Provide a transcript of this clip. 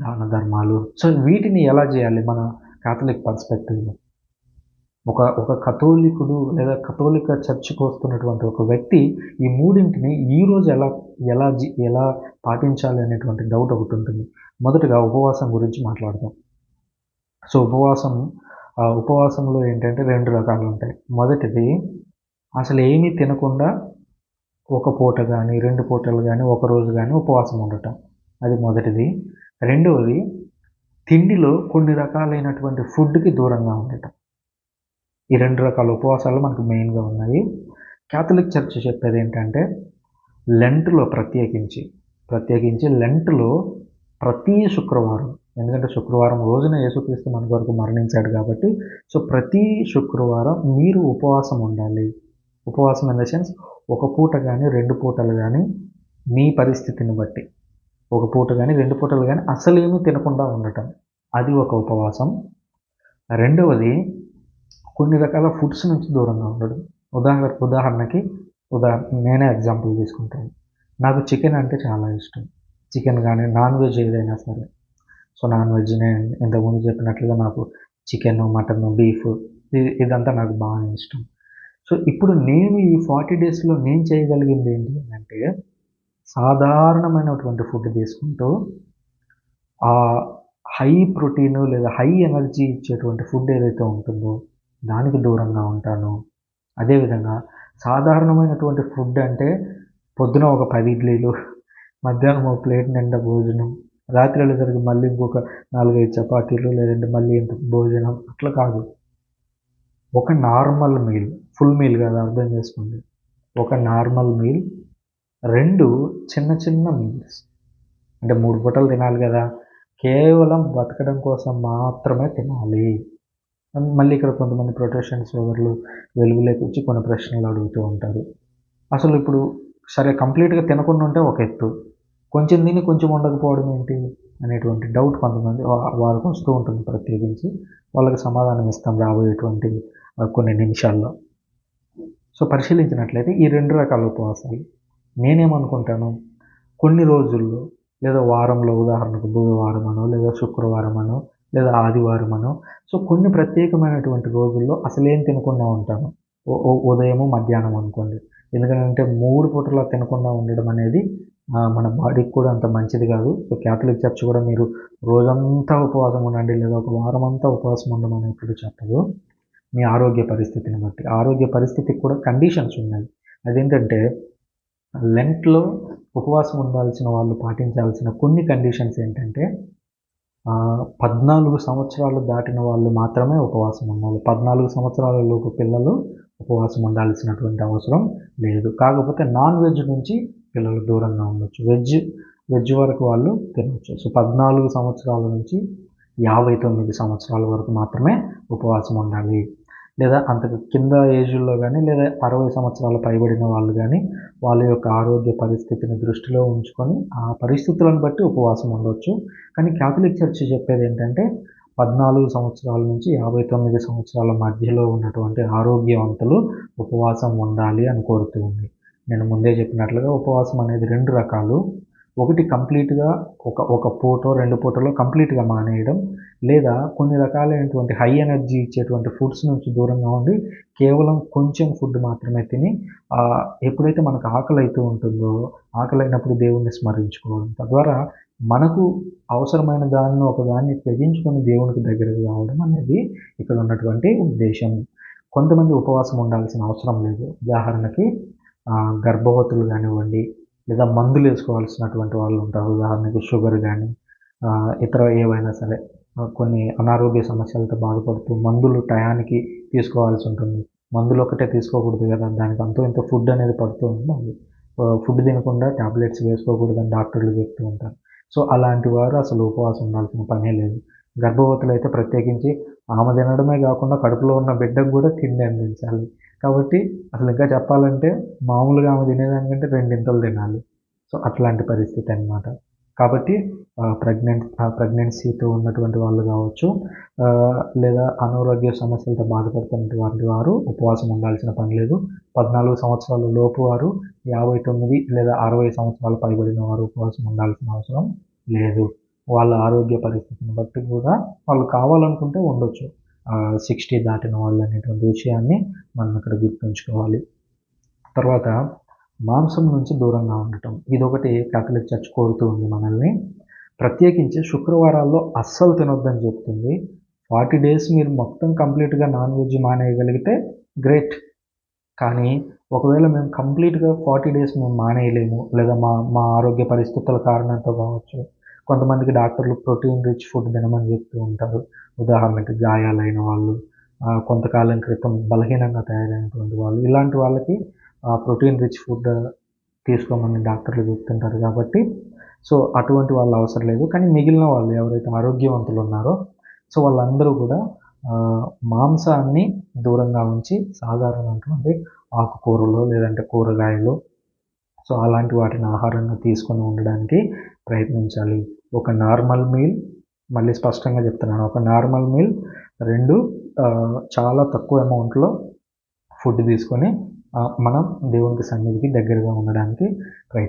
దాన ధర్మాలు. సో వీటిని ఎలా చేయాలి మన కాథలిక్ పర్స్పెక్టివ్లో ఒక ఒక కథోలికుడు లేదా కథోలిక చర్చికి వస్తున్నటువంటి ఒక వ్యక్తి ఈ మూడింటిని ఈరోజు ఎలా ఎలా ఎలా పాటించాలి అనేటువంటి డౌట్ ఒకటి ఉంటుంది. మొదటగా ఉపవాసం గురించి మాట్లాడదాం. సో ఉపవాసం ఉపవాసంలో ఏంటంటే రెండు రకాలు ఉంటాయి. మొదటిది అసలు ఏమీ తినకుండా ఒక పూట కానీ రెండు పూటలు కానీ ఒక రోజు కానీ ఉపవాసం ఉండటం. అది మొదటిది. రెండవది తిండిలో కొన్ని రకాలైనటువంటి ఫుడ్కి దూరంగా ఉండటం. ఈ రెండు రకాల ఉపవాసాలు మనకు మెయిన్గా ఉన్నాయి. క్యాథలిక్ చర్చ్ చెప్పేది ఏంటంటే లెంట్లో ప్రత్యేకించి ప్రత్యేకించి లెంట్లో ప్రతి శుక్రవారం ఎందుకంటే శుక్రవారం రోజున యేసుక్రీస్తు మన కొరకు మరణించాడు కాబట్టి సో ప్రతి శుక్రవారం మీరు ఉపవాసం ఉండాలి. ఉపవాసం ఇన్ ద సెన్స్ ఒక పూట కానీ రెండు పూటలు కానీ మీ పరిస్థితిని బట్టి. ఒక పూట కానీ రెండు పూటలు కానీ అసలు ఏమీ తినకుండా ఉండటం. అది ఒక ఉపవాసం. రెండవది కొన్ని రకాల ఫుడ్స్ నుంచి దూరంగా ఉండడం. ఉదాహరణ ఉదాహరణకి ఉదాహరణ నేనే ఎగ్జాంపుల్ తీసుకుంటాను. నాకు చికెన్ అంటే చాలా ఇష్టం. చికెన్ కానీ నాన్ వెజ్ ఏదైనా సరే. సో నాన్ వెజ్ నేను ఇంతకుముందు చెప్పినట్లుగా నాకు చికెన్ మటన్ బీఫ్ ఇదంతా నాకు బాగా ఇష్టం. సో ఇప్పుడు నేను ఈ ఫార్టీ డేస్లో నేను చేయగలిగింది ఏంటి అంటే సాధారణమైనటువంటి ఫుడ్ తీసుకుంటూ ఆ హై ప్రోటీన్ లేదా హై ఎనర్జీ ఇచ్చేటువంటి ఫుడ్ ఏదైతే ఉంటుందో దానికి దూరంగా ఉంటాను. అదేవిధంగా సాధారణమైనటువంటి ఫుడ్ అంటే పొద్దున ఒక పది ఇడ్లీలు మధ్యాహ్నం ఒక ప్లేట్ నిండా భోజనం రాత్రి వెళ్ళేసరికి మళ్ళీ ఇంకొక నాలుగైదు చపాతీలు లేదంటే మళ్ళీ ఇంత భోజనం అట్లా కాదు. ఒక నార్మల్ మీల్ ఫుల్ మీల్ కాదు అర్థం చేసుకోండి. ఒక నార్మల్ మీల్ రెండు చిన్న చిన్న మీల్స్ అంటే మూడు పూటలు తినాలి కదా. కేవలం బతకడం కోసం మాత్రమే తినాలి. మళ్ళీ ఇక్కడ కొంతమంది ప్రొటెషన్ సోదరులు వెలుగులోకి వచ్చి కొన్ని ప్రశ్నలు అడుగుతూ ఉంటారు. అసలు ఇప్పుడు సరే కంప్లీట్గా తినకుండా ఉంటే ఒక ఎత్తు. కొంచెం తిని కొంచెం ఉండకపోవడం ఏంటి? అనేటువంటి డౌట్ కొంతమంది వారికి వస్తూ ఉంటుంది ప్రత్యేకించి. వాళ్ళకి సమాధానం ఇస్తాం రాబోయేటువంటి కొన్ని నిమిషాల్లో. సో పరిశీలించినట్లయితే ఈ రెండు రకాల ఉపవాసాలు. నేనేమనుకుంటాను? కొన్ని రోజుల్లో లేదా వారంలో ఉదాహరణకు బుధవారం అనో లేదా శుక్రవారం అనో లేదా ఆదివారం అనో సో కొన్ని ప్రత్యేకమైనటువంటి రోజుల్లో అసలేం తినకుండా ఉంటాను. ఉదయము మధ్యాహ్నం అనుకోండి. ఎందుకంటే మూడు పూటలా తినకుండా ఉండడం అనేది మన బాడీకి కూడా అంత మంచిది కాదు. సో క్యాథలిక్ చర్చ్ కూడా మీరు రోజంతా ఉపవాసం ఉండండి లేదా ఒక వారం అంతా ఉపవాసం ఉండమని ఎప్పుడు చెప్పదు. మీ ఆరోగ్య పరిస్థితిని బట్టి. ఆరోగ్య పరిస్థితికి కూడా కండిషన్స్ ఉన్నాయి. అదేంటంటే లెంట్లో ఉపవాసం ఉండాల్సిన వాళ్ళు పాటించాల్సిన కొన్ని కండిషన్స్ ఏంటంటే పద్నాలుగు సంవత్సరాలు దాటిన వాళ్ళు మాత్రమే ఉపవాసం ఉండాలి. పద్నాలుగు సంవత్సరాల లోపు పిల్లలు ఉపవాసం ఉండాల్సినటువంటి అవసరం లేదు. కాకపోతే నాన్ వెజ్ నుంచి పిల్లలు దూరంగా ఉండొచ్చు. వెజ్ వెజ్ వరకు వాళ్ళు తినవచ్చు సో పద్నాలుగు సంవత్సరాల నుంచి యాభై తొమ్మిది సంవత్సరాల వరకు మాత్రమే ఉపవాసం ఉండాలి. లేదా అంతకు కింద ఏజ్లో కానీ లేదా అరవై సంవత్సరాల పైబడిన వాళ్ళు కానీ వాళ్ళ యొక్క ఆరోగ్య పరిస్థితిని దృష్టిలో ఉంచుకొని ఆ పరిస్థితులను బట్టి ఉపవాసం ఉండవచ్చు కానీ క్యాథలిక్ చర్చ్ చెప్పేది ఏంటంటే పద్నాలుగు సంవత్సరాల నుంచి యాభై తొమ్మిది సంవత్సరాల మధ్యలో ఉన్నటువంటి ఆరోగ్యవంతులు ఉపవాసం ఉండాలి అని కోరుతూ ఉంది. నేను ముందే చెప్పినట్లుగా ఉపవాసం అనేది రెండు రకాలు. ఒకటి కంప్లీట్గా ఒక ఒక పూటో రెండు పూటలో కంప్లీట్గా మానేయడం లేదా కొన్ని రకాలైనటువంటి హై ఎనర్జీ ఇచ్చేటువంటి ఫుడ్స్ నుంచి దూరంగా ఉండి కేవలం కొంచెం ఫుడ్ మాత్రమే తిని ఎప్పుడైతే మనకు ఆకలి అవుతూ ఉంటుందో ఆకలి అయినప్పుడు దేవుణ్ణి స్మరించుకోవడం. తద్వారా మనకు అవసరమైన దానిని ఒక దాన్ని త్యజించుకొని దేవునికి దగ్గరకు రావడం అనేది ఇక్కడ ఉన్నటువంటి ఉద్దేశం. కొంతమంది ఉపవాసం ఉండాల్సిన అవసరం లేదు. ఉదాహరణకి గర్భవతులు కానివ్వండి లేదా మందులు వేసుకోవాల్సినటువంటి వాళ్ళు ఉంటారు. ఉదాహరణకి షుగర్ కానీ ఇతర ఏవైనా సరే కొన్ని అనారోగ్య సమస్యలతో బాధపడుతూ మందులు టయానికి తీసుకోవాల్సి ఉంటుంది. మందులు ఒకటే తీసుకోకూడదు కదా దానికి అంతో ఇంత ఫుడ్ అనేది పడుతూ ఉంటుంది. ఫుడ్ తినకుండా ట్యాబ్లెట్స్ వేసుకోకూడదని డాక్టర్లు చెప్తూ ఉంటారు. సో అలాంటి వారు అసలు ఉపవాసం ఉండాల్సిన పనే లేదు. గర్భవతులు అయితే ప్రత్యేకించి ఆమె తినడమే కాకుండా కడుపులో ఉన్న బిడ్డకు కూడా తిండి అందించాలి. కాబట్టి అసలు ఇంకా చెప్పాలంటే మామూలుగా ఆమె తినేదానికంటే రెండింతలు తినాలి. సో అట్లాంటి పరిస్థితి అన్నమాట. కాబట్టి ప్రెగ్నెంట్ ప్రెగ్నెన్సీతో ఉన్నటువంటి వాళ్ళు కావచ్చు లేదా అనారోగ్య సమస్యలతో బాధపడుతున్నటువంటి వారు ఉపవాసం ఉండాల్సిన పని లేదు. పద్నాలుగు సంవత్సరాల లోపు వారు యాభై తొమ్మిది లేదా అరవై సంవత్సరాలు పైబడిన వారు ఉపవాసం ఉండాల్సిన అవసరం లేదు. వాళ్ళ ఆరోగ్య పరిస్థితిని బట్టి కూడా వాళ్ళు కావాలనుకుంటే ఉండొచ్చు. సిక్స్టీ దాటిన వాళ్ళు అనేటువంటి విషయాన్ని మనం ఇక్కడ గుర్తుంచుకోవాలి. తర్వాత మాంసం నుంచి దూరంగా ఉండటం. ఇదొకటి కాథలిక్ చర్చ్ కోరుతూ ఉంది మనల్ని. ప్రత్యేకించి శుక్రవారాల్లో అస్సలు తినొద్దని చెప్తుంది. ఫార్టీ డేస్ మీరు మొత్తం కంప్లీట్గా నాన్ వెజ్ మానేయగలిగితే గ్రేట్. కానీ ఒకవేళ మేము కంప్లీట్గా ఫార్టీ డేస్ మేము మానేయలేము. లేదా మా మా ఆరోగ్య పరిస్థితుల కారణంతో కావచ్చు. కొంతమందికి డాక్టర్లు ప్రోటీన్ రిచ్ ఫుడ్ తినమని చెప్తూ ఉంటారు. ఉదాహరణకి గాయాలైన వాళ్ళు కొంతకాలం క్రితం బలహీనంగా తయారైనటువంటి వాళ్ళు ఇలాంటి వాళ్ళకి ఆ ప్రోటీన్ రిచ్ ఫుడ్ తీసుకోమని డాక్టర్లు చెప్తుంటారు కాబట్టి సో అటువంటి వాళ్ళు అవసరం లేదు. కానీ మిగిలిన వాళ్ళు ఎవరైతే ఆరోగ్యవంతులు ఉన్నారో సో వాళ్ళందరూ కూడా మాంసాన్ని దూరంగా ఉంచి సాధారణటువంటి ఆకుకూరలు లేదంటే కూరగాయలు సో అలాంటి వాటిని ఆహారంగా తీసుకొని ఉండడానికి ప్రయత్నించాలి. ఒక నార్మల్ మీల్ మళ్ళీ స్పష్టంగా చెప్తున్నాను ఒక నార్మల్ మీల్ రెండు చాలా తక్కువ అమౌంట్లో ఫుడ్ తీసుకొని మనం దేవునికి సన్నిధికి దగ్గరగా ఉండడానికి ప్రయత్నం